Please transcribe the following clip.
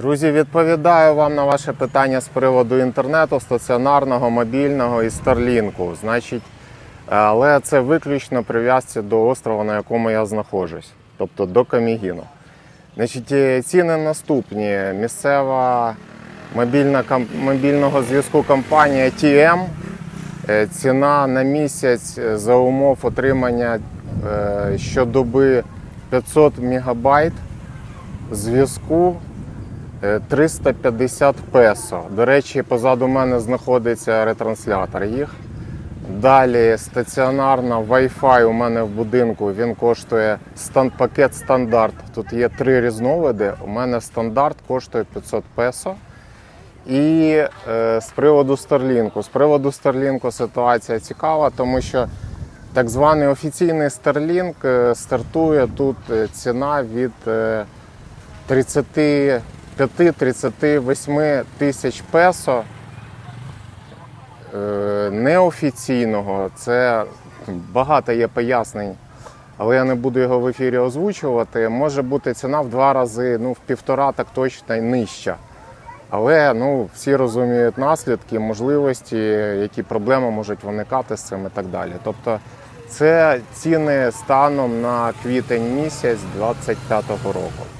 Друзі, відповідаю вам на ваше питання з приводу інтернету, стаціонарного, мобільного і Starlink. Значить, але це виключно прив'язці до острова, на якому я знаходжусь, тобто до Камігіну. Значить, е, ціни наступні. Місцева мобільна мобільного зв'язку компанія TM. Е, Ціна на місяць е, за умов отримання е, щодоби 500 мегабайт зв'язку е, 350 песо. До речі, позаду мене знаходиться ретранслятор їх. Далі стаціонарна Wi-Fi у мене в будинку. Він коштує пакет стандарт. Тут є три різновиди. У мене стандарт коштує 500 песо. І е, з приводу Starlink. З приводу Starlink ситуація цікава, тому що так званий офіційний Starlink е, стартує тут е, ціна від е, 35-38 тисяч песо. Е, Неофіційного це багато є пояснень, але я не буду його в ефірі озвучувати. Може бути ціна в два рази, ну в півтора так точно й нижча. Але ну, всі розуміють наслідки, можливості, які проблеми можуть виникати з цим і так далі. Тобто це ціни станом на квітень місяць 25-го року.